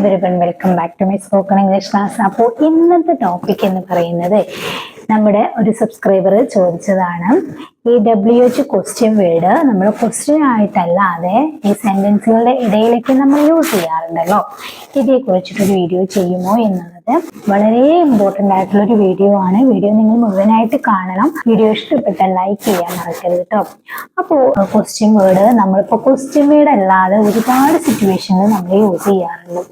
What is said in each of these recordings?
Every welcome back to my spoken English class അപ്പോൾ ഇന്നത്തെ topic എന്ന് പറയുന്നത് നമ്മുടെ ഒരു സബ്സ്ക്രൈബർ ചോദിച്ചതാണ്. ഈ ഡബ്ല്യു എച്ച് ക്വസ്റ്റ്യൻ വേർഡ് നമ്മൾ ക്വസ്റ്റ്യൻ ആയിട്ടല്ലാതെ ഈ സെന്റൻസുകളുടെ ഇടയിലേക്ക് നമ്മൾ യൂസ് ചെയ്യാറുണ്ടല്ലോ. ഇതേക്കുറിച്ചിട്ടൊരു വീഡിയോ ചെയ്യുമോ എന്നുള്ളത് വളരെ ഇമ്പോർട്ടന്റ് ആയിട്ടുള്ള ഒരു വീഡിയോ ആണ്. വീഡിയോ നിങ്ങൾ മുഴുവനായിട്ട് കാണണം. വീഡിയോ ഇഷ്ടപ്പെട്ട ലൈക്ക് ചെയ്യാൻ മറക്കരുത് കേട്ടോ അപ്പോൾ ക്വസ്റ്റ്യൻ വേർഡ് നമ്മളിപ്പോൾ ക്വസ്റ്റ്യൻ വേർഡ് അല്ലാതെ ഒരുപാട് സിറ്റുവേഷനിൽ നമ്മൾ യൂസ് ചെയ്യാറുണ്ട്.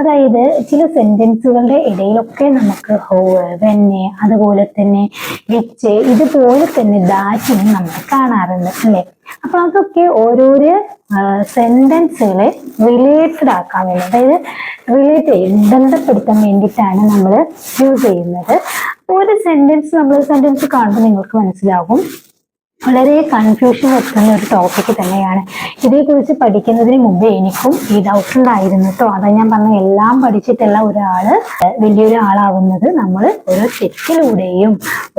അതായത് ചില സെന്റൻസുകളുടെ ഇടയിലൊക്കെ നമുക്ക് ഹോ വെന്നെ അതുപോലെ തന്നെ വിച്ച് ഇതുപോലെ തന്നെ ദാറ്റിനും നമ്മൾ കാണാറുണ്ട് അല്ലെ? അപ്പൊ അതൊക്കെ ഓരോരോ സെന്റൻസുകളെ റിലേറ്റഡ് ആക്കാൻ വേണ്ടി അതായത് റിലേറ്റ് ചെയ്യും ബന്ധപ്പെടുത്താൻ വേണ്ടിയിട്ടാണ് നമ്മൾ യൂസ് ചെയ്യുന്നത്. ഒരു സെന്റൻസ് നമ്മൾ സെന്റൻസ് കാണുമ്പോൾ നിങ്ങൾക്ക് മനസ്സിലാകും വളരെ കൺഫ്യൂഷൻ എത്തുന്ന ഒരു ടോപ്പിക് തന്നെയാണ്. ഇതേക്കുറിച്ച് പഠിക്കുന്നതിന് മുമ്പേ എനിക്കും ഈ ഡൗട്ട് ഉണ്ടായിരുന്നു കേട്ടോ അതാ ഞാൻ പറഞ്ഞ എല്ലാം പഠിച്ചിട്ടുള്ള ഒരാൾ വലിയൊരു ആളാവുന്നത് നമ്മൾ ഒരു തെറ്റിലൂടെയും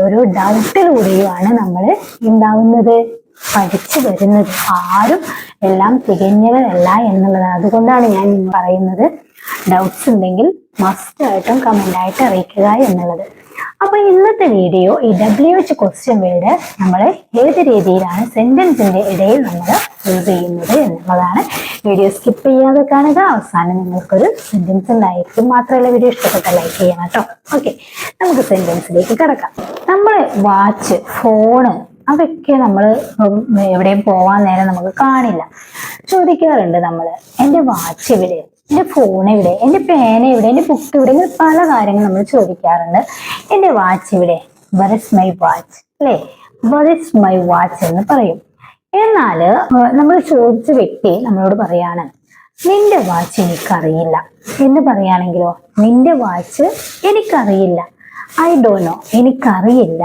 ഒരു ഡൗട്ടിലൂടെയുമാണ് നമ്മൾ ഉണ്ടാവുന്നത് പഠിച്ചു വരുന്നത്. ആരും എല്ലാം തികഞ്ഞവരല്ല എന്നുള്ളതാണ് അതുകൊണ്ടാണ് ഞാൻ പറയുന്നത് ഡൗട്ട്സ് ഉണ്ടെങ്കിൽ മസ്റ്റ് ആയിട്ടും കമന്റ് ആയിട്ട് അറിയിക്കുക എന്നുള്ളത്. അപ്പൊ ഇന്നത്തെ വീഡിയോ ഈ ഡബ്ല്യു എച്ച് ക്വസ്റ്റ്യൻ വേർഡ് നമ്മൾ ഏത് രീതിയിലാണ് സെന്റൻസിന്റെ ഇടയിൽ നമ്മൾ യൂസ് ചെയ്യുന്നത് എന്നുള്ളതാണ്. വീഡിയോ സ്കിപ്പ് ചെയ്യാതെ കാണുക. അവസാനം നിങ്ങൾക്കൊരു സെന്റൻസ് ഉണ്ടായിരിക്കും. മാത്രമല്ല വീഡിയോ ഇഷ്ടപ്പെട്ട ലൈക്ക് ചെയ്യണം കേട്ടോ. ഓക്കെ നമുക്ക് സെന്റൻസിലേക്ക് കിടക്കാം. നമ്മൾ വാച്ച് ഫോണ് അതൊക്കെ നമ്മൾ എവിടെയും പോവാൻ നേരം നമുക്ക് കാണില്ല. ചോദിക്കാറുണ്ട് നമ്മൾ എന്റെ വാച്ച് എവിടെ എന്റെ ഫോൺ എവിടെ? എന്റെ പേന എവിടെ? എന്റെ ബുക്ക് എവിടെ? ഇങ്ങനെ പല കാര്യങ്ങൾ നമ്മൾ ചോദിക്കാറുണ്ട്. എന്റെ വാച്ച് എവിടെ? വർ ഇസ് മൈ വാച്ച് അല്ലേ? വർ ഇസ് മൈ വാച്ച് എന്ന് പറയും. എന്നാൽ നമ്മൾ ചോദിച്ച വ്യക്തി നമ്മളോട് പറയാണ് നിന്റെ വാച്ച് എനിക്കറിയില്ല. എന്ന് പറയുകയാണെങ്കിലോ നിന്റെ വാച്ച് എനിക്കറിയില്ല. ഐ ഡോ നോ എനിക്കറിയില്ല.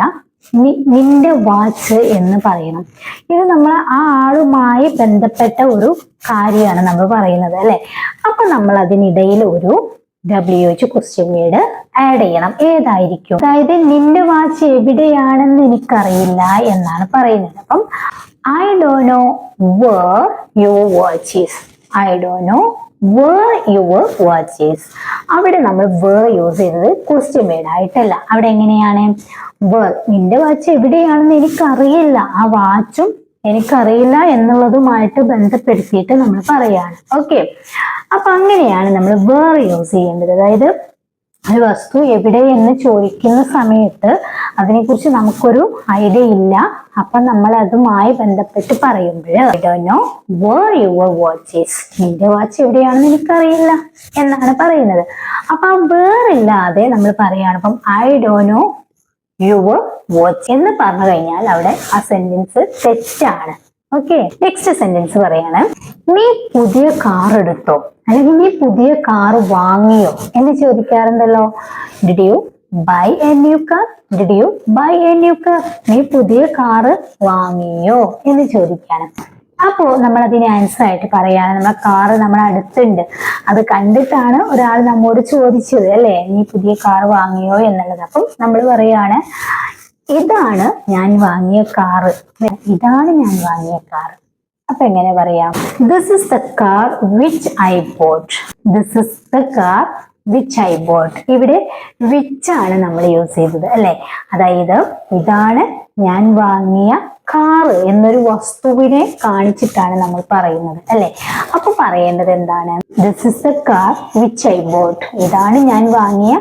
നിന്റെ വാച്ച് എന്ന് പറയണം. ഇത് നമ്മൾ ആ ആളുമായി ബന്ധപ്പെട്ട ഒരു കാര്യമാണ് നമ്മൾ പറയുന്നത് അല്ലെ? അപ്പൊ നമ്മൾ അതിനിടയിൽ ഒരു W H question word add ചെയ്യണം. ഏതായിരിക്കും? അതായത് നിന്റെ വാച്ച് എവിടെയാണെന്ന് എനിക്കറിയില്ല എന്നാണ് പറയുന്നത്. അപ്പം I do know where your watch is I do know where your watch is അവിടെ നമ്മൾ വേർ യൂസ് ചെയ്തത് ക്വസ്റ്റ്യൻ വേർഡ് ആയിട്ടല്ല. അവിടെ എങ്ങനെയാണ്? നിന്റെ വാച്ച് എവിടെയാണെന്ന് എനിക്കറിയില്ല. ആ വാച്ചും എനിക്കറിയില്ല എന്നുള്ളതുമായിട്ട് ബന്ധപ്പെടുത്തിയിട്ട് നമ്മൾ പറയാണ്. ഓക്കെ അപ്പൊ അങ്ങനെയാണ് നമ്മൾ വേർ യൂസ് ചെയ്യേണ്ടത്. അതായത് ഒരു വസ്തു എവിടെ എന്ന് ചോദിക്കുന്ന സമയത്ത് അതിനെക്കുറിച്ച് നമുക്കൊരു ഐഡിയ ഇല്ല. അപ്പൊ നമ്മൾ അതുമായി ബന്ധപ്പെട്ട് പറയുമ്പോൾ നോ വേർ യുവർ വാച്ചസ് നിന്റെ വാച്ച് എവിടെയാണെന്ന് എനിക്കറിയില്ല എന്നാണ് പറയുന്നത്. അപ്പൊ ആ വേറില്ലാതെ നമ്മൾ പറയുകയാണ് അപ്പം I do know your watch എന്ന് പറഞ്ഞു കഴിഞ്ഞാൽ അവിടെ ആ സെന്റൻസ് തെറ്റാണ്. ഓക്കെ നെക്സ്റ്റ് സെന്റൻസ് പറയാണ്. നീ പുതിയ കാർ എടുത്തോ? അല്ലെങ്കിൽ നീ പുതിയ കാർ വാങ്ങിയോ? എന്ന് ചോദിക്കാറുണ്ടല്ലോ. Did you buy a new car did you buy a new car നീ പുതിയ കാറ് വാങ്ങിയോ? എന്ന് ചോദിക്കാണ്. അപ്പോ നമ്മൾ അതിന് ആൻസർ ആയിട്ട് പറയാണ് നമ്മളെ കാറ് നമ്മുടെ അടുത്തുണ്ട്. അത് കണ്ടിട്ടാണ് ഒരാൾ നമ്മോട് ചോദിച്ചത് അല്ലേ? നീ പുതിയ കാർ വാങ്ങിയോ? എന്നുള്ളത്. അപ്പം നമ്മൾ പറയാണ് ഇതാണ് ഞാൻ വാങ്ങിയ കാറ് ഇതാണ് ഞാൻ വാങ്ങിയ കാർ അപ്പൊ എങ്ങനെ പറയാം? This is the car which I bought this is the car which I bought ഇവിടെ വിച്ച് ആണ് നമ്മൾ യൂസ് ചെയ്തത് അല്ലെ? അതായത് ഇതാണ് ഞാൻ വാങ്ങിയ കാറ് എന്നൊരു വസ്തുവിനെ കാണിച്ചിട്ടാണ് നമ്മൾ പറയുന്നത് അല്ലെ? അപ്പൊ പറയേണ്ടത് എന്താണ്? This is the car which I bought ഇതാണ് ഞാൻ വാങ്ങിയ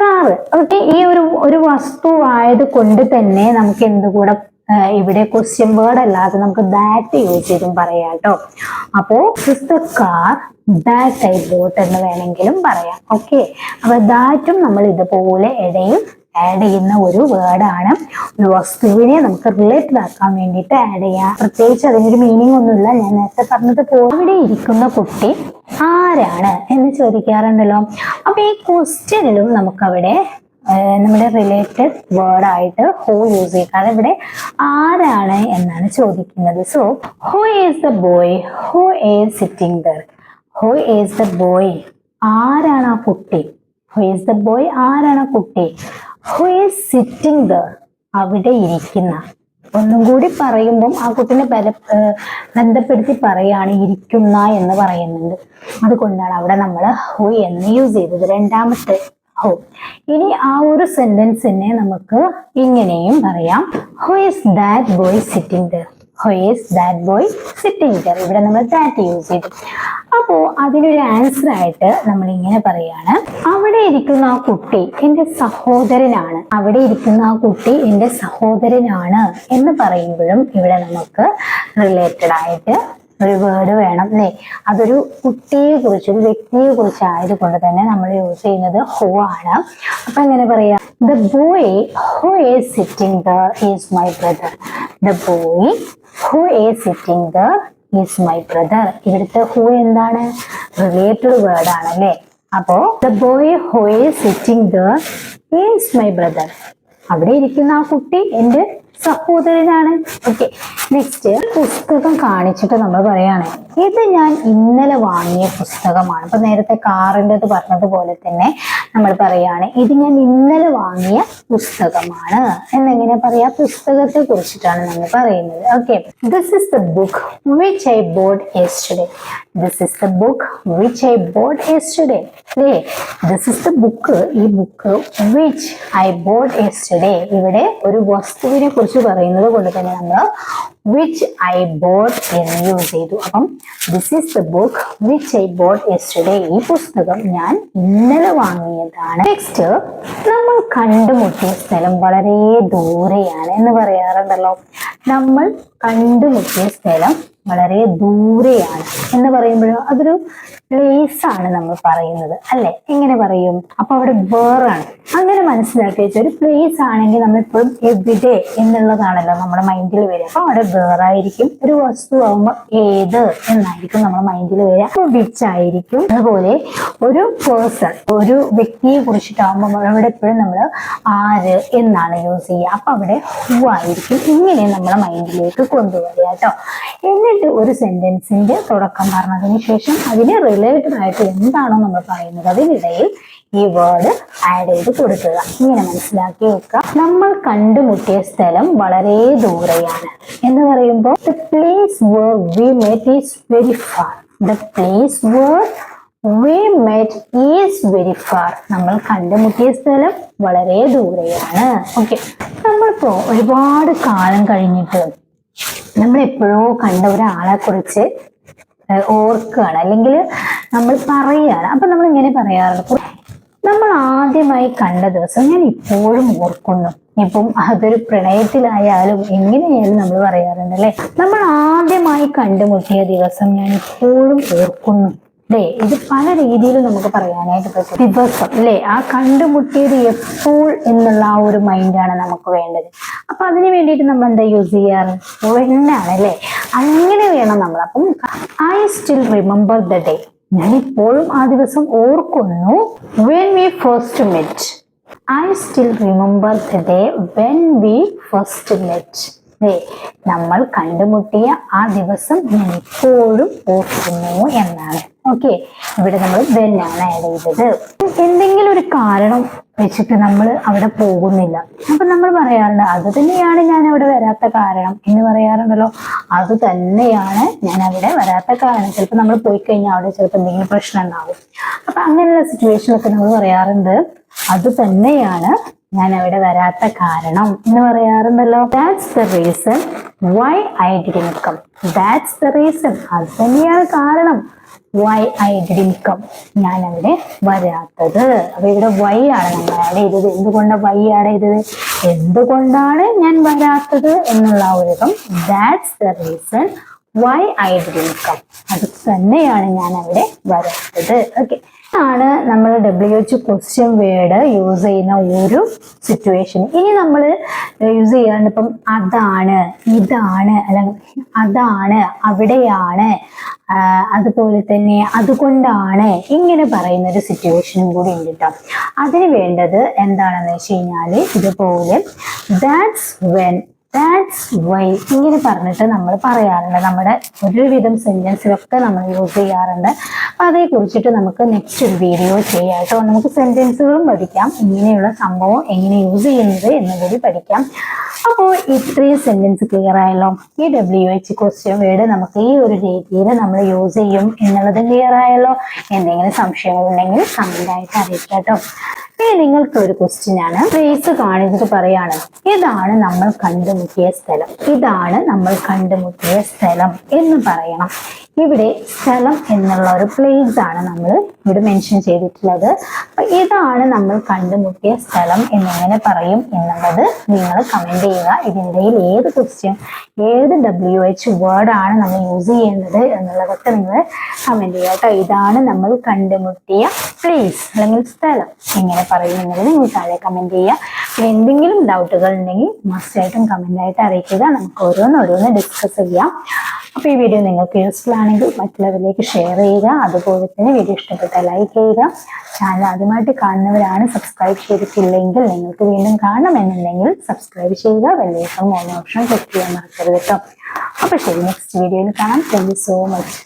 കാറ് ഓക്കെ ഈ ഒരു ഒരു വസ്തു ആയത് കൊണ്ട് തന്നെ നമുക്ക് എന്തുകൂടെ ഇവിടെ ക്വസ്റ്റ്യൻ വേർഡ് അല്ലാതെ നമുക്ക് ദാറ്റ് യൂസ് ചെയ്തും പറയാം കേട്ടോ. അപ്പോ this the car that I bought എന്ന് വേണമെങ്കിലും പറയാം. ഓക്കെ അപ്പൊ ദാറ്റും നമ്മൾ ഇതുപോലെ ഇടയിൽ ആഡ് ചെയ്യുന്ന ഒരു വേർഡാണ് ഒരു വസ്തുവിനെ നമുക്ക് റിലേറ്റഡ് ആക്കാൻ വേണ്ടിയിട്ട് ആഡ് ചെയ്യാം. പ്രത്യേകിച്ച് അതിനൊരു മീനിങ് ഒന്നുമില്ല. ഞാൻ നേരത്തെ പറഞ്ഞത് ഇവിടെ ഇരിക്കുന്ന കുട്ടി ആരാണ് എന്ന് ചോദിക്കാറുണ്ടല്ലോ. അപ്പൊ ഈ ക്വസ്റ്റ്യനിലും നമുക്കവിടെ നമ്മുടെ റിലേറ്റഡ് വേർഡായിട്ട് ഹോ യൂസ് ചെയ്യുക കാരണം ഇവിടെ ആരാണ് എന്നാണ് ചോദിക്കുന്നത്. So who is the boy who is sitting there who is the boy ആരാണ് ആ കുട്ടി? ഹു ഈസ് ദ ബോയ് ആരാണ് ആ കുട്ടി? സിറ്റിംഗ് ദർ അവിടെ ഇരിക്കുന്ന. ഒന്നും കൂടി പറയുമ്പം ആ കുട്ടിനെ ബല ബന്ധപ്പെടുത്തി പറയാണ് ഇരിക്കുന്ന എന്ന് പറയുന്നുണ്ട് അതുകൊണ്ടാണ് അവിടെ നമ്മൾ ഹു എന്ന് യൂസ് ചെയ്തത്. രണ്ടാമത്തെ ഹു ഇനി ആ ഒരു സെന്റൻസിനെ നമുക്ക് ഇങ്ങനെയും പറയാം. Who is that boy sitting there who is that boy sitting there ഇവിടെ നമ്മൾ ദാറ്റ് യൂസ് ചെയ്തു. അപ്പോ അതിനൊരു ആൻസർ ആയിട്ട് നമ്മൾ ഇങ്ങനെ പറയാണ്. അവിടെ ഇരിക്കുന്ന ആ കുട്ടി എന്റെ സഹോദരനാണ്. അവിടെ ഇരിക്കുന്ന ആ കുട്ടി എന്റെ സഹോദരനാണ് എന്ന് പറയുമ്പോഴും ഇവിടെ നമുക്ക് റിലേറ്റഡ് ആയിട്ട് ഒരു വേർഡ് വേണം അല്ലേ അതൊരു കുട്ടിയെ കുറിച്ച് ഒരു വ്യക്തിയെ കുറിച്ച് ആയതുകൊണ്ട് തന്നെ നമ്മൾ യൂസ് ചെയ്യുന്നത് ഹു ആണ്. അപ്പൊ എങ്ങനെ പറയാ? The boy who is sitting the is my brother the boy who is sitting the is my brother ഇവിടുത്തെ ഹു എന്താണ്? റിലേറ്റഡ് വേർഡ് ആണ് അല്ലേ അപ്പോ the boy who is sitting the is my brother അവിടെ ഇരിക്കുന്ന ആ കുട്ടി എന്റെ സഹോദരനാണ്. ഓക്കെ നെക്സ്റ്റ് പുസ്തകം കാണിച്ചിട്ട് നമ്മൾ പറയാണ്. ഇത് ഞാൻ ഇന്നലെ വാങ്ങിയ പുസ്തകമാണ്. ഇപ്പൊ നേരത്തെ കാറിന്റെത് പറഞ്ഞതുപോലെ തന്നെ നമ്മൾ പറയാണ് ഇത് ഞാൻ ഇന്നലെ വാങ്ങിയ പുസ്തകമാണ്. എന്നെങ്ങനെ പറയാ? പുസ്തകത്തെ കുറിച്ചിട്ടാണ് നമ്മൾ പറയുന്നത്. Okay this is the book which I bought yesterday this is the book which I bought yesterday അല്ലേ ദിസ് ഇസ് ദ ബുക്ക് ഈ book which I bought yesterday ഇവിടെ ഒരു വസ്തുവിനെ കുറിച്ച് പറയുന്നത് കൊണ്ട് തന്നെ നമ്മൾ വിച്ച് ഐ ബോട്ട് എന്ന് യൂസ് ചെയ്തു. അപ്പം this is the book which I bought yesterday ഈ പുസ്തകം ഞാൻ ഇന്നലെ വാങ്ങിയതാണ്. നെക്സ്റ്റ് നമ്മൾ കണ്ടുമുട്ടിയ സ്ഥലം വളരെ ദൂരെയാണ് എന്ന് പറയാറുണ്ടല്ലോ. നമ്മൾ കണ്ടുമുട്ടിയ സ്ഥലം വളരെ ദൂരെയാണ് എന്ന് പറയുമ്പോൾ അതൊരു ആണ് നമ്മൾ പറയുന്നത് അല്ലെ? എങ്ങനെ പറയും? അപ്പൊ അവിടെ വേറാണ് അങ്ങനെ മനസ്സിലാക്കി വെച്ചാൽ ഒരു പ്ലേസ് ആണെങ്കിൽ നമ്മൾ ഇപ്പോഴും എവിടെ എന്നുള്ളതാണല്ലോ നമ്മുടെ മൈൻഡിൽ വരിക. അപ്പൊ അവിടെ വേറായിരിക്കും ഒരു വസ്തു ആകുമ്പോൾ ഏത് എന്നായിരിക്കും നമ്മുടെ മൈൻഡിൽ വരിക. അപ്പൊ വിച്ച് ആയിരിക്കും. അതുപോലെ ഒരു പേഴ്സൺ ഒരു വ്യക്തിയെ കുറിച്ചിട്ടാകുമ്പോൾ അവിടെ എപ്പോഴും നമ്മൾ ആര് എന്നാണ് യൂസ് ചെയ്യുക. അപ്പൊ അവിടെ ഹൂ ആയിരിക്കും ഇങ്ങനെ നമ്മളെ മൈൻഡിലേക്ക് കൊണ്ടുവരിക കേട്ടോ. എന്നിട്ട് ഒരു സെന്റൻസിന്റെ തുടക്കം പറഞ്ഞതിന് ശേഷം അതിന് റിലേറ്റഡ് ആയിട്ട് എന്താണോ നമ്മൾ പറയുന്നത് അതിനിടയിൽ ഈ വേർഡ് ആഡ് ചെയ്ത് കൊടുക്കുക. ഇങ്ങനെ മനസ്സിലാക്കി വെക്കുക. നമ്മൾ കണ്ടുമുട്ടിയ സ്ഥലം വളരെ ദൂരെയാണ്. എന്ന് പറയുമ്പോൾ the place where we met is very far the place where we met is very far നമ്മൾ കണ്ടുമുട്ടിയ സ്ഥലം വളരെ ദൂരെയാണ്. ഓക്കെ നമ്മളിപ്പോ ഒരുപാട് കാലം കഴിഞ്ഞിട്ട് നമ്മൾ എപ്പോഴോ കണ്ട ഒരാളെ കുറിച്ച് ഓർക്കുകയാണ്. അല്ലെങ്കിൽ നമ്മൾ പറയുകയാണ്. അപ്പൊ നമ്മൾ ഇങ്ങനെ പറയാറുണ്ട് നമ്മൾ ആദ്യമായി കണ്ട ദിവസം ഞാൻ ഇപ്പോഴും ഓർക്കുന്നു. ഇപ്പം അതൊരു പ്രണയത്തിലായാലും എങ്ങനെയായാലും നമ്മൾ പറയാറുണ്ട് അല്ലെ? നമ്മൾ ആദ്യമായി കണ്ടുമുട്ടിയ ദിവസം ഞാൻ ഇപ്പോഴും ഓർക്കുന്നു. അല്ലേ ഇത് പല രീതിയിൽ നമുക്ക് പറയാനായിട്ട് പറ്റും. ദിവസം അല്ലേ? ആ കണ്ടുമുട്ടിയത് എപ്പോൾ എന്നുള്ള ആ ഒരു മൈൻഡാണ് നമുക്ക് വേണ്ടത്. അപ്പൊ അതിന് വേണ്ടിയിട്ട് നമ്മൾ എന്താ യൂസ് ചെയ്യാറ്? വെണ്ണാണ് അല്ലേ? അങ്ങനെ വേണം നമ്മൾ. അപ്പം I still remember the day ഞാൻ ഇപ്പോഴും ആ ദിവസം ഓർക്കുന്നു. When we first met I still remember the day when we first met നമ്മൾ കണ്ടുമുട്ടിയ ആ ദിവസം ഞാൻ ഇപ്പോഴും ഓർക്കുന്നു എന്നാണ്. ഓക്കെ ഇവിടെ നമ്മൾ വെൻ ആണ് ആഡ് ചെയ്തത്. എന്തെങ്കിലും ഒരു കാരണം വെച്ചിട്ട് നമ്മൾ അവിടെ പോകുന്നില്ല. അപ്പൊ നമ്മൾ പറയാറുണ്ട് അത് തന്നെയാണ് ഞാൻ അവിടെ വരാത്ത കാരണം എന്ന് പറയാറുണ്ടല്ലോ. അത് തന്നെയാണ് ഞാൻ അവിടെ വരാത്ത കാരണം. ചിലപ്പോൾ നമ്മൾ പോയി കഴിഞ്ഞാൽ അവിടെ ചിലപ്പോൾ എന്തെങ്കിലും പ്രശ്നം ഉണ്ടാവും. അപ്പൊ അങ്ങനെയുള്ള സിറ്റുവേഷനൊക്കെ നമ്മൾ പറയാറുണ്ട്. അത് തന്നെയാണ് ഞാൻ അവിടെ വരാത്ത കാരണം എന്ന് പറയാറുണ്ടല്ലോ. That's the reason why I didn't come that's the reason അത് തന്നെയാണ് കാരണം വൈ ഐ ഡിഡിൻ കം ഞാൻ അവിടെ വരാത്തത്. അപ്പൊ ഇവിടെ വൈ ആണ് നമ്മൾ ആഡ് ചെയ്തത്. എന്തുകൊണ്ട് വൈ ആഡ് ചെയ്തത്? എന്തുകൊണ്ടാണ് ഞാൻ വരാത്തത് എന്നുള്ള ഒരു that's the reason why I didn't come അത് തന്നെയാണ് ഞാൻ അവിടെ വരാത്തത്. ഓക്കെ ആണ് നമ്മൾ W H question word use ചെയ്യുന്ന ഒരു സിറ്റുവേഷൻ ഇനി നമ്മൾ യൂസ് ചെയ്യാണ് ഇപ്പം അതാണ് ഇതാണ് അല്ലെങ്കിൽ അതാണ് അവിടെയാണ് അതുപോലെ തന്നെ അതുകൊണ്ടാണ് ഇങ്ങനെ പറയുന്ന ഒരു സിറ്റുവേഷനും കൂടി ഉണ്ട് കേട്ടോ അതിന് വേണ്ടത് എന്താണെന്ന് വെച്ച് കഴിഞ്ഞാൽ ഇതുപോലെ ദാറ്റ്സ് വെൻ ദാറ്റ്സ് വൈ ഇങ്ങനെ പറഞ്ഞിട്ട് നമ്മൾ പറയാറുണ്ട്. നമ്മുടെ ഒരുവിധം സെന്റൻസിലൊക്കെ നമ്മൾ യൂസ് ചെയ്യാറുണ്ട്. അപ്പൊ അതേ കുറിച്ചിട്ട് നമുക്ക് നെക്സ്റ്റ് ഒരു വീഡിയോ ചെയ്യാം കേട്ടോ. നമുക്ക് സെന്റൻസുകളും പഠിക്കാം. ഇങ്ങനെയുള്ള സംഭവം എങ്ങനെ യൂസ് ചെയ്യുന്നത് എന്ന് കൂടി പഠിക്കാം. അപ്പോൾ ഇത്രയും സെന്റൻസ് ക്ലിയർ ആയല്ലോ. ഈ ഡബ്ല്യു എച്ച് ക്വസ്റ്റ്യൻ വേർഡ് നമുക്ക് ഈ ഒരു രീതിയിൽ നമ്മൾ യൂസ് ചെയ്യും എന്നുള്ളത് ക്ലിയർ ആയല്ലോ. എന്തെങ്കിലും സംശയങ്ങളുണ്ടെങ്കിൽ കമന്റ് ആയിട്ട് അറിയിക്കാം കേട്ടോ. ഇനി നിങ്ങൾക്ക് ഒരു ക്വസ്റ്റ്യൻ ആണ്. ഫേസ് കാണിച്ചിട്ട് പറയാണ്. ഇതാണ് നമ്മൾ കണ്ടുമുട്ടിയ സ്ഥലം. ഇതാണ് നമ്മൾ കണ്ടുമുട്ടിയ സ്ഥലം എന്ന് പറയണം. ഇവിടെ സ്ഥലം എന്നുള്ള ഒരു പ്ലേസ് ആണ് നമ്മൾ ഇവിടെ മെൻഷൻ ചെയ്തിട്ടുള്ളത്. അപ്പൊ ഇതാണ് നമ്മൾ കണ്ടുമുട്ടിയ സ്ഥലം എന്നെങ്ങനെ പറയും എന്നുള്ളത് നിങ്ങൾ കമന്റ് ചെയ്യുക. ഇതിനിടയിൽ ഏത് ക്വസ്റ്റ്യൻ ഏത് ഡബ്ല്യു എച്ച് വേർഡ് ആണ് നമ്മൾ യൂസ് ചെയ്യുന്നത് എന്നുള്ളതൊക്കെ നിങ്ങൾ കമന്റ് ചെയ്യുക കേട്ടോ. ഇതാണ് നമ്മൾ കണ്ടുമുട്ടിയ പ്ലേസ് അല്ലെങ്കിൽ സ്ഥലം എങ്ങനെ പറയും എന്നുള്ളത് നിങ്ങൾ താഴെ കമന്റ് ചെയ്യുക. പിന്നെ എന്തെങ്കിലും ഡൗട്ടുകൾ ഉണ്ടെങ്കിൽ മസ്റ്റായിട്ടും കമന്റ് ആയിട്ട് അറിയിക്കുക. നമുക്ക് ഓരോന്ന് ഓരോന്ന് ഡിസ്കസ് ചെയ്യാം. അപ്പോൾ ഈ വീഡിയോ നിങ്ങൾക്ക് യൂസ്ഫുൾ ആണെങ്കിൽ മറ്റുള്ളവരിലേക്ക് ഷെയർ ചെയ്യുക. അതുപോലെ തന്നെ വീഡിയോ ഇഷ്ടപ്പെട്ടാൽ ലൈക്ക് ചെയ്യുക. ചാനൽ ആദ്യമായിട്ട് കാണുന്നവരാണ് സബ്സ്ക്രൈബ് ചെയ്തിട്ടില്ലെങ്കിൽ നിങ്ങൾക്ക് വീണ്ടും കാണണമെന്നുണ്ടെങ്കിൽ സബ്സ്ക്രൈബ് ചെയ്യുക. വെള്ളേക്കം ഓൺ ഓപ്ഷൻ ക്ലിക്ക് ചെയ്യാൻ മറക്കരുത് കേട്ടോ അപ്പോൾ ശരി നെക്സ്റ്റ് വീഡിയോയിൽ കാണാം. Thank you so much